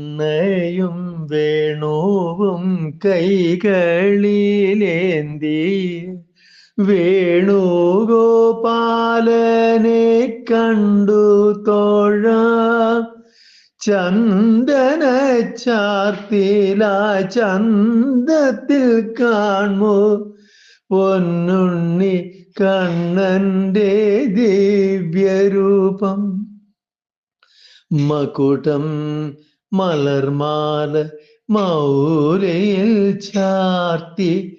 യും വേണുവും കൈകളിലേന്തി. വേണുഗോപാലനെ കണ്ടു തോഴ. ചന്ദന ചാർത്തില ചന്തത്തിൽ കാണു പൊന്നുണ്ണി കണ്ണന്റെ ദിവ്യരൂപം. മകുടം മലർമാല മൗരയിൽ ചാർത്തി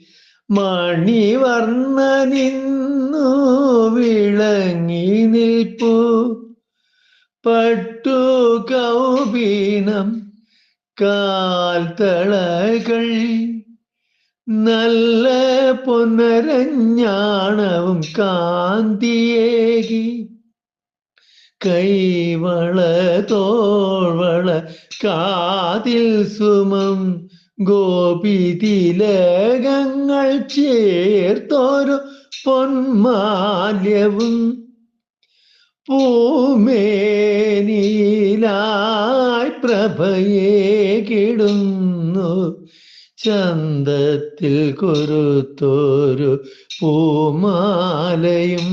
മണിവർണനിന്നു വിളങ്ങി നിൽപ്പു. പട്ടു കൗപീനം കാൽത്തളകൾ നല്ല പൊന്നരഞ്ഞാണവും കാന്തിയേകി. കൈവള തോൾവള കാതിൽ സുമം ഗോപിതിലകങ്ങൾ ചേർത്തൊരു പൊന്മാല്യവും. പൂമേനിലായി പ്രഭയെ കിടുന്നു ചന്തത്തിൽ കൊരുത്തൊരു പൂമാലയും.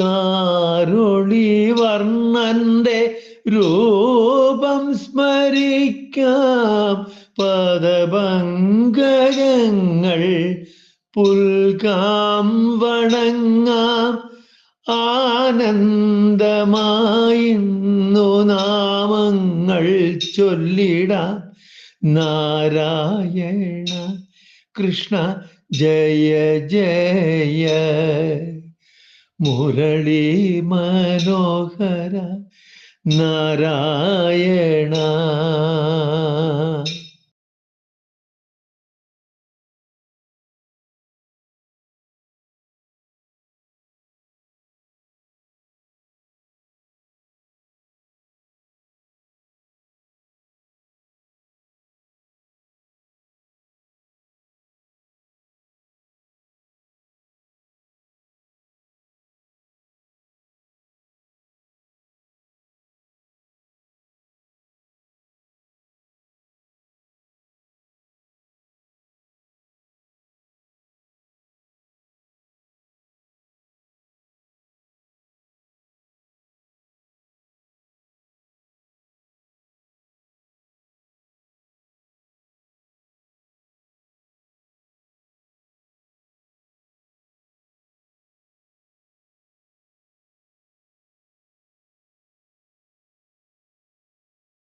കാരുളി വർണന്റെ രൂപം സ്മരിക്കാം. പദഭംഗങ്ങൾ പുൽകാം വണങ്ങാം. ആനന്ദമായിന്നു നാമങ്ങൾ ചൊല്ലിടാം. നാരായണ കൃഷ്ണ ജയ ജയ. മുരളി മനോഹര നാരായണ